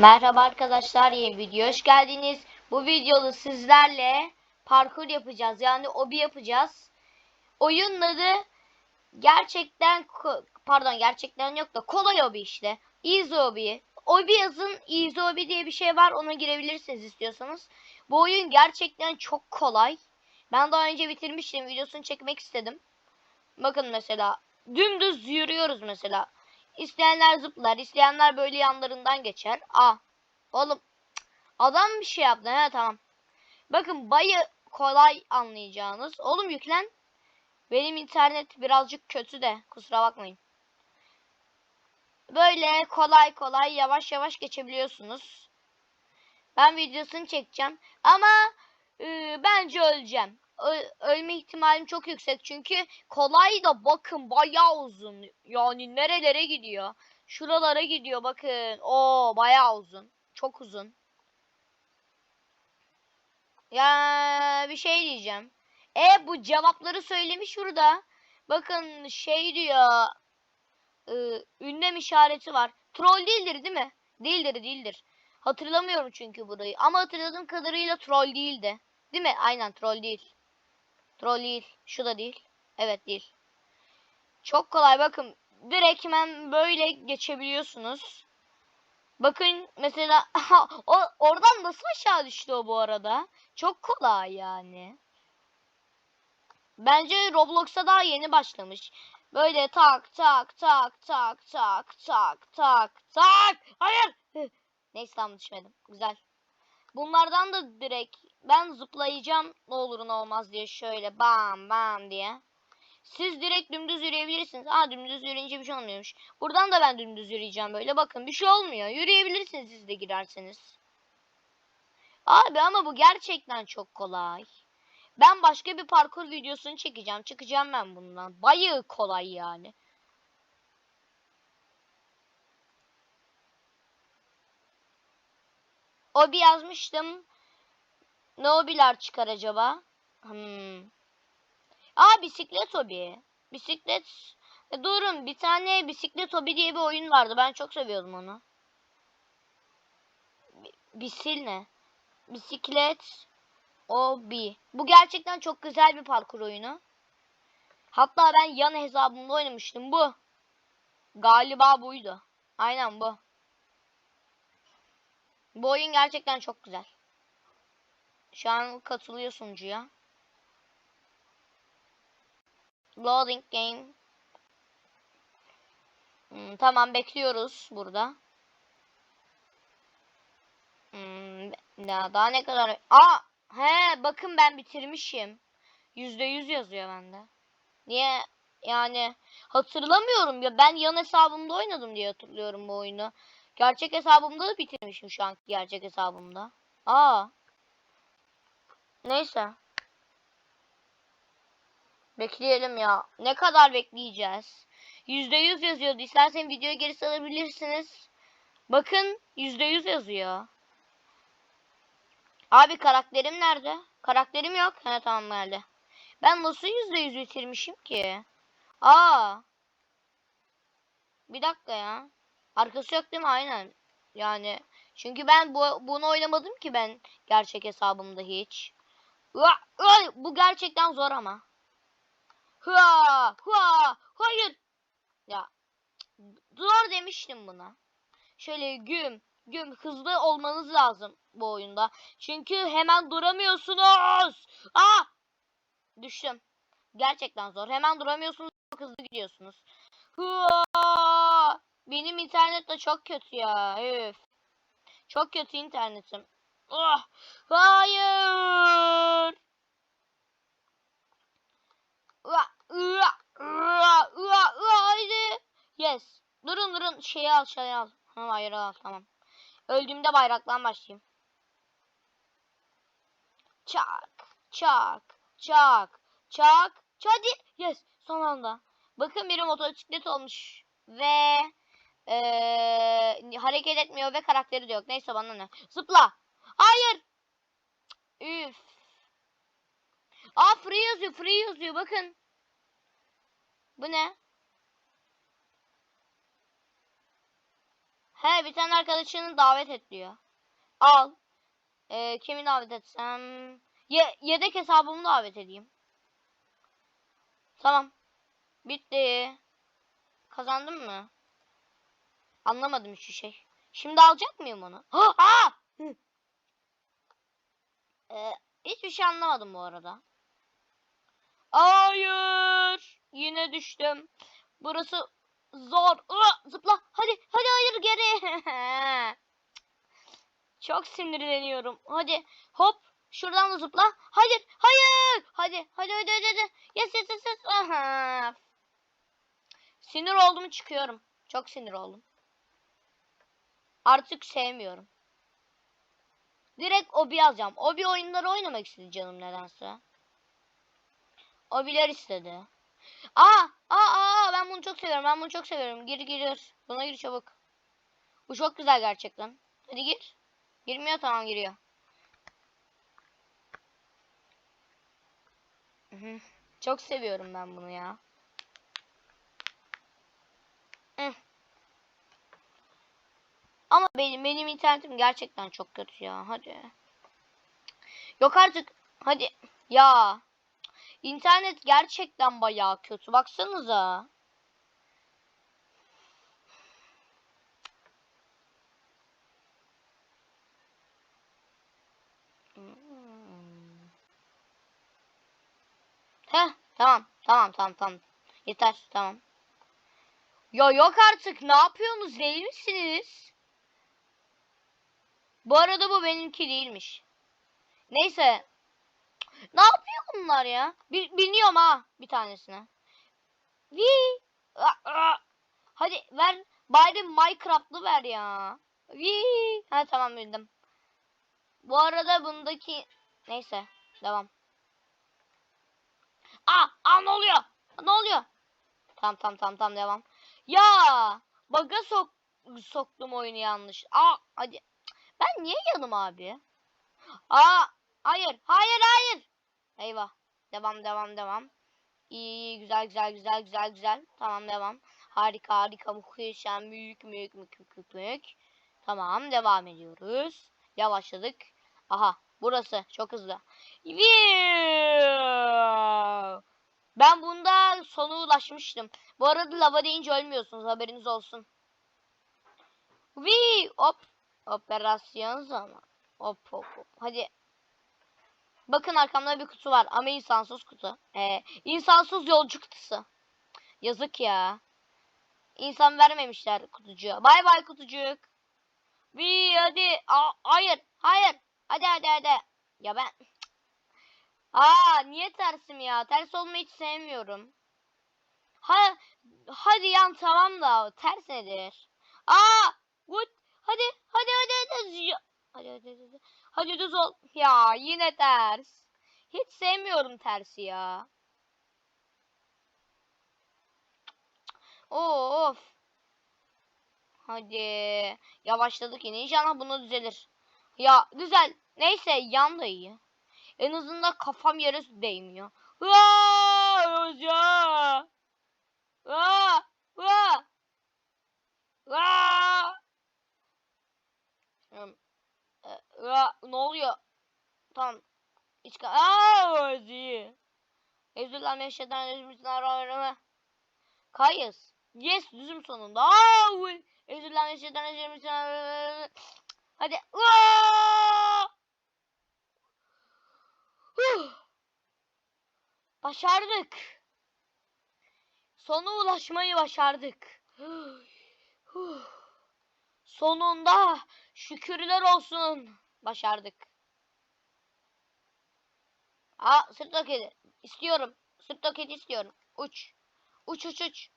Merhaba arkadaşlar yeni video hoş geldiniz. Bu videoda sizlerle parkur yapacağız. Yani obi yapacağız. Oyunun adı gerçekten pardon gerçekten yok da kolay obi işte. Easy obi. Obi yazın easy obi diye bir şey var. Ona girebilirsiniz istiyorsanız. Bu oyun gerçekten çok kolay. Ben daha önce bitirmiştim. Videosunu çekmek istedim. Bakın mesela dümdüz yürüyoruz mesela. İsteyenler zıplar, isteyenler böyle yanlarından geçer. Aa, oğlum adam bir şey yaptı. He tamam. Bakın bayı kolay anlayacağınız. Oğlum yüklen. Benim internet birazcık kötü de kusura bakmayın. Böyle kolay kolay yavaş yavaş geçebiliyorsunuz. Ben videosunu çekeceğim ama e, bence öleceğim. Ölme ihtimalim çok yüksek çünkü kolay da bakın bayağı uzun. Yani nerelere gidiyor? Şuralara gidiyor bakın. Oo bayağı uzun. Çok uzun. Ya bir şey diyeceğim. E bu cevapları söylemiş burada. Bakın şey diyor. ıı, ünlem işareti var. Troll değildir değil mi? Değildir değildir. Hatırlamıyorum çünkü burayı. Ama hatırladığım kadarıyla troll değildi. Değil mi? Aynen troll değil. Troll değil. Şu da değil. Evet değil. Çok kolay bakın. Direkt hemen böyle geçebiliyorsunuz. Bakın mesela o oradan nasıl aşağı düştü o bu arada? Çok kolay yani. Bence Roblox'a daha yeni başlamış. Böyle tak tak tak tak tak tak tak tak. Hayır. Neyse tamam düşmedim. Güzel. Bunlardan da direkt ben zıplayacağım ne olur ne olmaz diye şöyle bam bam diye. Siz direkt dümdüz yürüyebilirsiniz. Aa dümdüz yürüyünce bir şey olmuyormuş. Buradan da ben dümdüz yürüyeceğim böyle. Bakın bir şey olmuyor. Yürüyebilirsiniz siz de girerseniz. Abi ama bu gerçekten çok kolay. Ben başka bir parkur videosunu çekeceğim. Çıkacağım ben bundan. Bayağı kolay yani. Obi yazmıştım. Ne obiler çıkar acaba? Hmm. Aa bisiklet hobi. Bisiklet. E, durun bir tane bisiklet hobi diye bir oyun vardı. Ben çok seviyordum onu. Bi- Bisil ne? Bisiklet hobi. Bu gerçekten çok güzel bir parkur oyunu. Hatta ben yan hesabımda oynamıştım bu. Galiba buydu. Aynen bu. Bu oyun gerçekten çok güzel. Şu an katılıyor sunucuya. Loading game. Hmm, tamam bekliyoruz burada. Hmm, ya daha ne kadar... Aa, he bakın ben bitirmişim. Yüzde yüz yazıyor bende. Niye? Yani hatırlamıyorum ya ben yan hesabımda oynadım diye hatırlıyorum bu oyunu. Gerçek hesabımda da bitirmişim şu anki gerçek hesabımda. Aa. Neyse. Bekleyelim ya. Ne kadar bekleyeceğiz? %100 yazıyordu. İstersen videoyu geri salabilirsiniz. Bakın %100 yazıyor. Abi karakterim nerede? Karakterim yok. He tamam geldi. Ben nasıl %100 bitirmişim ki? Aa. Bir dakika ya. Arkası yok değil mi? Aynen. Yani çünkü ben bu bunu oynamadım ki ben gerçek hesabımda hiç. Bu gerçekten zor ama. Hua, hua, hayır. Ya zor demiştim buna. Şöyle güm, güm hızlı olmanız lazım bu oyunda. Çünkü hemen duramıyorsunuz. Aa! Düştüm. Gerçekten zor. Hemen duramıyorsunuz. Çok hızlı gidiyorsunuz. Hua! Benim internet de çok kötü ya. Üf. Çok kötü internetim. Ah! Hayır. Haydi. Yes. Durun durun şeyi al şeyi al. Ha, hayır al tamam. Öldüğümde bayraktan başlayayım. Çak, çak, çak, çak, hadi. Yes, son anda. Bakın biri motosiklet olmuş ve eee, hareket etmiyor ve karakteri de yok. Neyse bana ne. Zıpla. Hayır. Üf. Aa free yazıyor, free yazıyor. Bakın. Bu ne? He bir tane arkadaşını davet et diyor. Al. Ee, kimi davet etsem? Ye yedek hesabımı davet edeyim. Tamam. Bitti. Kazandım mı? Anlamadım hiçbir şey. Şimdi alacak mıyım onu? Ha! Ee, hiçbir şey anlamadım bu arada. Hayır. Yine düştüm. Burası zor. Aa, zıpla. Hadi. Hadi hayır geri. Çok sinirleniyorum. Hadi. Hop. Şuradan da zıpla. Hayır. Hayır. Hadi. Hadi hadi hadi. hadi. Yes yes yes. yes. Aha. Sinir oldum çıkıyorum. Çok sinir oldum. Artık sevmiyorum. Direkt obi alacağım. Obi oyunları oynamak istedi canım nedense. Obiler istedi. Aa, aa, aa, ben bunu çok seviyorum. Ben bunu çok seviyorum. Gir giriyor. Buna gir çabuk. Bu çok güzel gerçekten. Hadi gir. Girmiyor tamam giriyor. Çok seviyorum ben bunu ya. Ama benim benim internetim gerçekten çok kötü ya. Hadi. Yok artık. Hadi. Ya. İnternet gerçekten bayağı kötü. Baksanıza. Hmm. Heh, tamam, tamam, tamam, tamam. Yeter, tamam. Ya yok artık. Ne yapıyorsunuz? Değil misiniz? Bu arada bu benimki değilmiş. Neyse. Ne yapıyor bunlar ya? Bi biliyorum ha bir tanesine. Vi. Hadi ver. Bari Minecraft'lı ver ya. Vi. Ha tamam bildim. Bu arada bundaki neyse devam. Aa, aa ne oluyor? Ne oluyor? Tamam tamam tamam tamam devam. Ya baga sok soktum oyunu yanlış. Aa hadi. Ben niye yanım abi? Aa hayır hayır hayır. Eyvah. Devam devam devam. İyi iyi güzel güzel güzel güzel güzel. Tamam devam. Harika harika muhteşem büyük büyük büyük büyük büyük. Tamam devam ediyoruz. Yavaşladık. Aha burası çok hızlı. Ben bunda sona ulaşmıştım. Bu arada lava deyince ölmüyorsunuz haberiniz olsun. Vi hop operasyon zaman. Hop hop hop. Hadi. Bakın arkamda bir kutu var ama insansız kutu. Ee, insansız yolcu kutusu. Yazık ya. İnsan vermemişler kutucuğa. Bay bay kutucuk. Vi hadi. Aa, hayır. Hayır. Hadi hadi hadi. Ya ben. Aa niye tersim ya? Ters olmayı hiç sevmiyorum. Ha hadi yan tamam da ters nedir? Aa good. Hadi. Hadi düz ol. Ya yine ters. Hiç sevmiyorum tersi ya. Of. Hadi. Yavaşladık yine. İnşallah bunu düzelir. Ya güzel. Neyse yan da iyi. En azından kafam yere değmiyor. Aa, hoca. Aa, aa. Aa. Hmm. Aa, ne oluyor? Tamam. Hiç ka Aa, hoca. Ezüller meşheden ezmişler Kayız. Yes düzüm sonunda. Aa, Ezüller meşheden ezmişler Hadi. Aa! Başardık. Sona ulaşmayı başardık. Sonunda şükürler olsun. Başardık. Aa sırt roketi. İstiyorum. Sırt roketi istiyorum. Uç. Uç uç uç.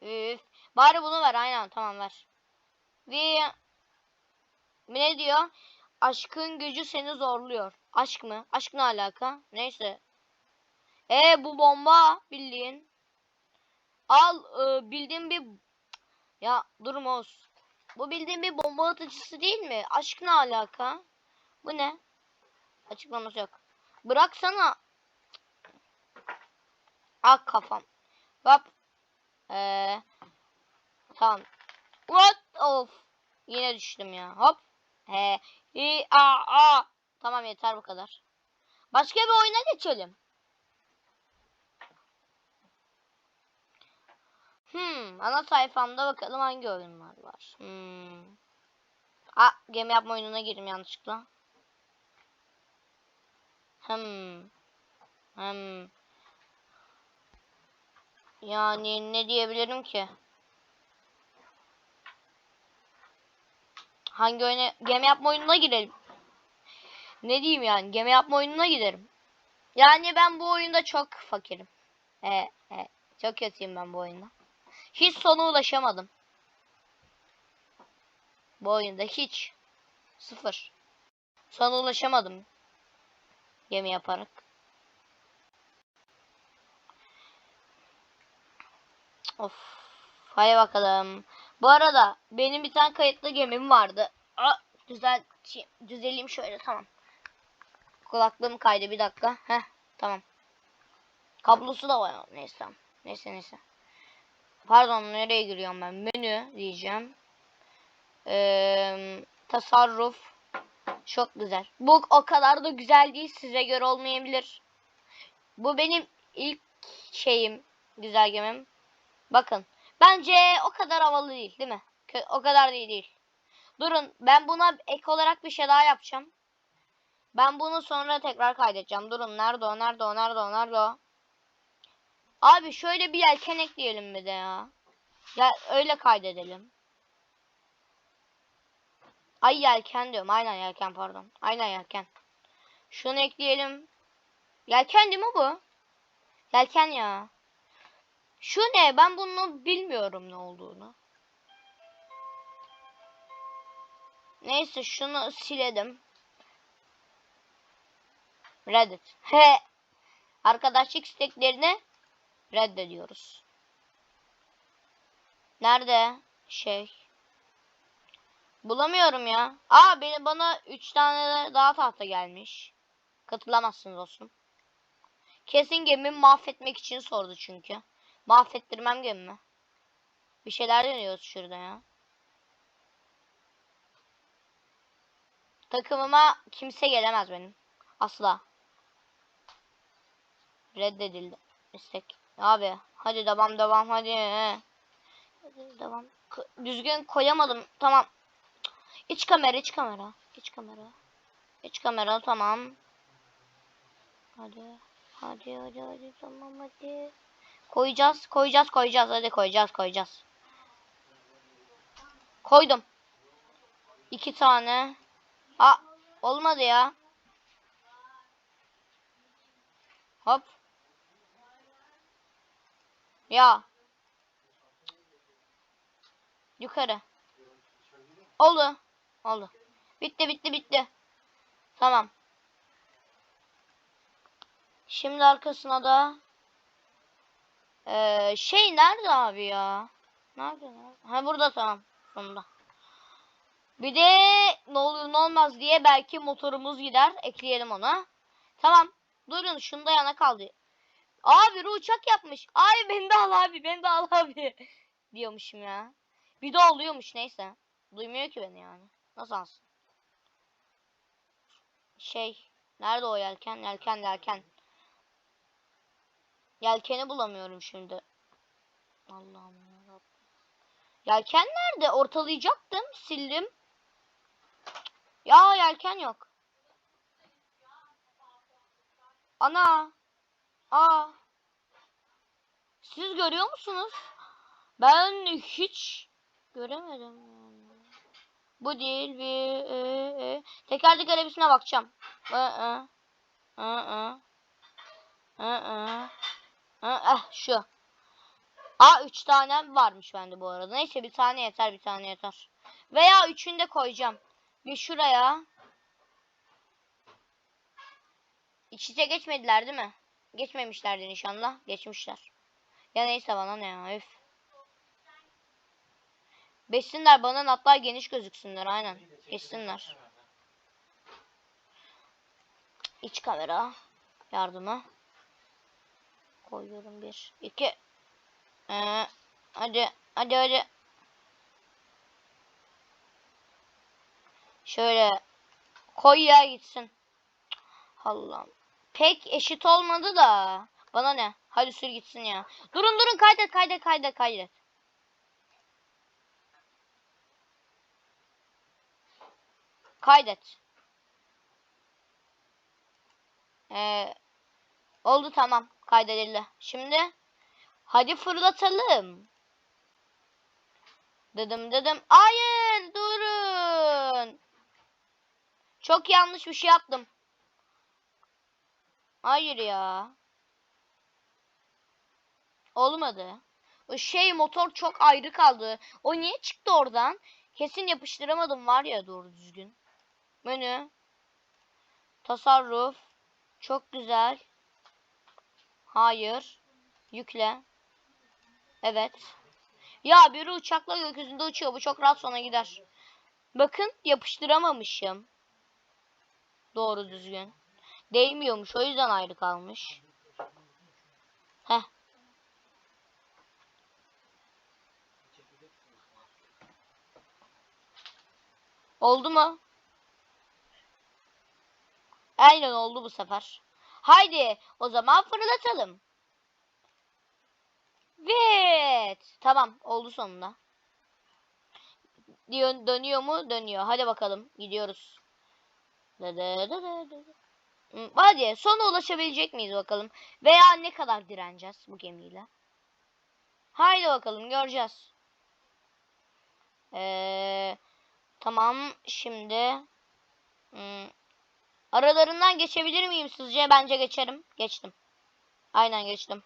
Üf. Bari bunu ver. Aynen tamam ver. Ve ne diyor? Aşkın gücü seni zorluyor. Aşk mı? Aşk ne alaka? Neyse. E bu bomba bildiğin. Al e, bildiğin bir ya durmaz. Bu bildiğin bir bomba atıcısı değil mi? Aşk ne alaka? Bu ne? Açıklaması yok. Bıraksana. Ah kafam. Hop. Ee, tamam. What? Of. Yine düştüm ya. Hop. He. A. A. Tamam yeter bu kadar. Başka bir oyuna geçelim. Hmm. Ana sayfamda bakalım hangi oyunlar var. Hmm. Aa, gemi yapma oyununa girdim yanlışlıkla. Hmm. Hmm. Yani ne diyebilirim ki? Hangi oyuna? Gemi yapma oyununa girelim. Ne diyeyim yani? Gemi yapma oyununa giderim. Yani ben bu oyunda çok fakirim. E, e, çok kötüyüm ben bu oyunda. Hiç sona ulaşamadım. Bu oyunda hiç. Sıfır. Sona ulaşamadım. Gemi yaparak. Of. Hadi bakalım. Bu arada benim bir tane kayıtlı gemim vardı. Aa, güzel düzeleyim şöyle tamam. Kulaklığım kaydı bir dakika. Heh tamam. Kablosu da var. Neyse. Neyse neyse. Pardon nereye giriyorum ben? Menü diyeceğim. Ee, tasarruf. Çok güzel. Bu o kadar da güzel değil. Size göre olmayabilir. Bu benim ilk şeyim. Güzel gemim. Bakın. Bence o kadar havalı değil değil mi? O kadar değil değil. Durun ben buna ek olarak bir şey daha yapacağım. Ben bunu sonra tekrar kaydedeceğim. Durun nerede o nerede o nerede o nerede o. Abi şöyle bir yelken ekleyelim bir de ya. Ya öyle kaydedelim. Ay yelken diyorum. Aynen yelken pardon. Aynen yelken. Şunu ekleyelim. Yelken değil mi bu? Yelken ya. Şu ne? Ben bunu bilmiyorum ne olduğunu. Neyse şunu siledim. Reddit. He. Arkadaşlık isteklerini reddediyoruz. Nerede? Şey. Bulamıyorum ya. Aa beni bana 3 tane daha tahta gelmiş. Katılamazsınız olsun. Kesin gemimi mahvetmek için sordu çünkü. Mahvettirmem gemimi. Bir şeyler deniyoruz şurada ya. Takımıma kimse gelemez benim. Asla. Reddedildi. İstek. Abi hadi devam devam hadi. Hadi devam. Düzgün koyamadım. Tamam. İç kamera iç kamera. İç kamera. İç kamera tamam. Hadi. Hadi hadi hadi tamam hadi. Koyacağız koyacağız koyacağız hadi koyacağız koyacağız. Koydum. İki tane. Aa olmadı ya. Hop. Ya. Yukarı. Oldu. Oldu. Bitti bitti bitti. Tamam. Şimdi arkasına da ee, şey nerede abi ya? Nerede? nerede? Ha burada tamam. Sonunda. Bir de ne olur ne olmaz diye belki motorumuz gider. Ekleyelim ona. Tamam. Durun şunda yana kaldı. Abi uçak yapmış. Ay beni de al abi. Beni de al abi. Diyormuşum ya. Bir de oluyormuş neyse. Duymuyor ki beni yani. Nasıl alsın? Şey. Nerede o yelken? Yelken yelken. Yelkeni bulamıyorum şimdi. Allah'ım. Yelken nerede? Ortalayacaktım. Sildim. Ya yelken yok. Ana. Aa. Siz görüyor musunuz? Ben hiç göremedim. Bu değil bir e, e. tekerlek arabasına bakacağım. E, e. E, e. E, e. E, eh şu. Aa 3 tane varmış bende bu arada. Neyse bir tane yeter bir tane yeter. Veya üçünü de koyacağım. Bir şuraya. İç geçmediler değil mi? Geçmemişlerdi inşallah. Geçmişler. Ya neyse bana ne ya. Üf. Beşsinler bana hatta geniş gözüksünler aynen. Geçsinler. İç kamera yardımı koyuyorum bir iki ee, hadi hadi hadi Şöyle koy ya gitsin. Allah'ım. Pek eşit olmadı da. Bana ne? Hadi sür gitsin ya. Durun durun kaydet kaydet kaydet kaydet. Kaydet. Ee, oldu tamam. Kaydedildi. Şimdi hadi fırlatalım. Dedim dedim. Hayır durun. Çok yanlış bir şey yaptım. Hayır ya. Olmadı. O şey motor çok ayrı kaldı. O niye çıktı oradan? Kesin yapıştıramadım var ya doğru düzgün. Menü. Tasarruf. Çok güzel. Hayır. Yükle. Evet. Ya biri uçakla gökyüzünde uçuyor. Bu çok rahat sona gider. Bakın yapıştıramamışım. Doğru düzgün. Değmiyormuş. O yüzden ayrı kalmış. Heh. Oldu mu? Aynen oldu bu sefer. Haydi o zaman fırlatalım. Evet. Tamam oldu sonunda. Diyor, dönüyor mu? Dönüyor. Hadi bakalım. Gidiyoruz. Dı dı dı dı dı. Hı, Hadi sona ulaşabilecek miyiz bakalım. Veya ne kadar direneceğiz bu gemiyle. Haydi bakalım göreceğiz. Ee, tamam şimdi. Hmm, aralarından geçebilir miyim sizce? Bence geçerim. Geçtim. Aynen geçtim.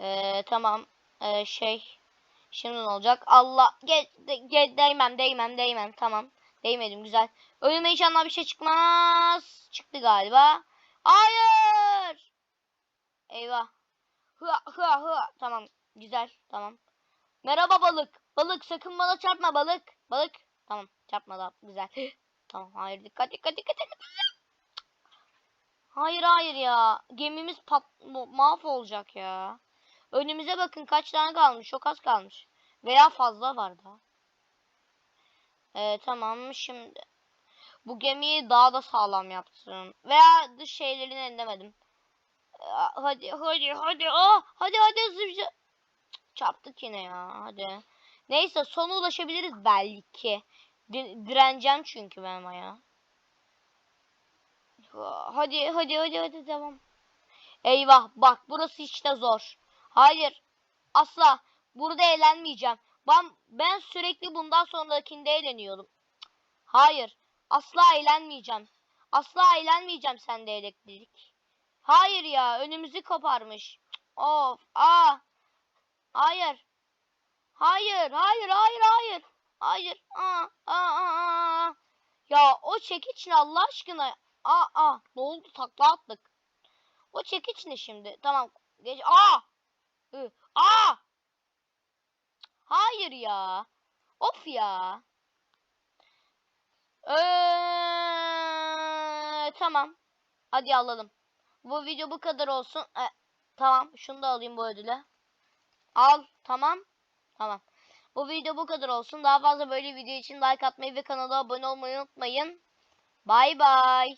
Ee, tamam. Ee, şey. Şimdi ne olacak? Allah. Ge de- ge- değmem değmem değmem. Tamam. Değmedim güzel. Ölüme inşallah bir şey çıkmaz. Çıktı galiba. Hayır. Eyvah. Hıa hıa hıa. Tamam. Güzel. Tamam. Merhaba balık. Balık sakın bana çarpma balık. Balık. Tamam. Çarpmadı. Güzel. tamam. Hayır dikkat dikkat dikkat. dikkat. Hayır hayır ya. Gemimiz pat mahvolacak ya. Önümüze bakın kaç tane kalmış. Çok az kalmış. Veya fazla var da. Ee, tamam şimdi. Bu gemiyi daha da sağlam yaptım. Veya dış şeylerini ellemedim. Ee, hadi hadi hadi. Oh, hadi hadi hızlıca. Cık, Çarptık yine ya. Hadi. Neyse sona ulaşabiliriz belki. Di- direneceğim çünkü ben ya. Hadi hadi hadi hadi devam. Eyvah bak burası hiç de zor. Hayır. Asla. Burada eğlenmeyeceğim. Ben, ben sürekli bundan sonrakinde eğleniyordum. Hayır. Asla eğlenmeyeceğim. Asla eğlenmeyeceğim sende elektrik. Hayır ya önümüzü koparmış. Of. Aa. Hayır. Hayır. Hayır. Hayır. Hayır. Hayır. Aa. Aa. Aa. aa. Ya o çekiç ne Allah aşkına? Aa. Aa. Ne oldu? Takla attık. O çekiç ne şimdi? Tamam. Geç. Aa. Aa. Hayır ya. Of ya. Eee, tamam. Hadi alalım. Bu video bu kadar olsun. E, tamam. Şunu da alayım bu ödüle. Al. Tamam. Tamam. Bu video bu kadar olsun. Daha fazla böyle video için like atmayı ve kanala abone olmayı unutmayın. Bay bay.